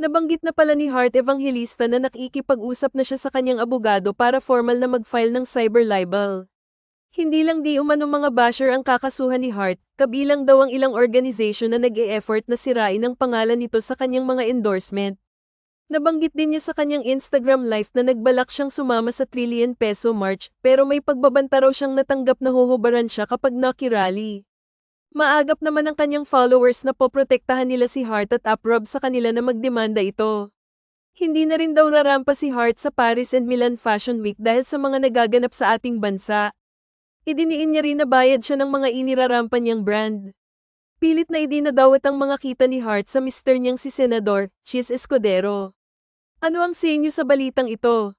Nabanggit na pala ni Hart Evangelista na nakikipag-usap na siya sa kanyang abogado para formal na mag-file ng cyber libel. Hindi lang di umano mga basher ang kakasuhan ni Hart, kabilang daw ang ilang organization na nag-e-effort na sirain ang pangalan nito sa kanyang mga endorsement. Nabanggit din niya sa kanyang Instagram live na nagbalak siyang sumama sa trillion peso march pero may pagbabanta raw siyang natanggap na huhubaran siya kapag nakirally. Maagap naman ang kanyang followers na poprotektahan nila si Hart at uprob sa kanila na magdemanda ito. Hindi na rin daw rarampa si Hart sa Paris and Milan Fashion Week dahil sa mga nagaganap sa ating bansa. Idiniin niya rin na bayad siya ng mga inirarampa niyang brand. Pilit na idinadawat ang mga kita ni Hart sa mister niyang si Senador, Chis Escudero. Ano ang sa inyo sa balitang ito?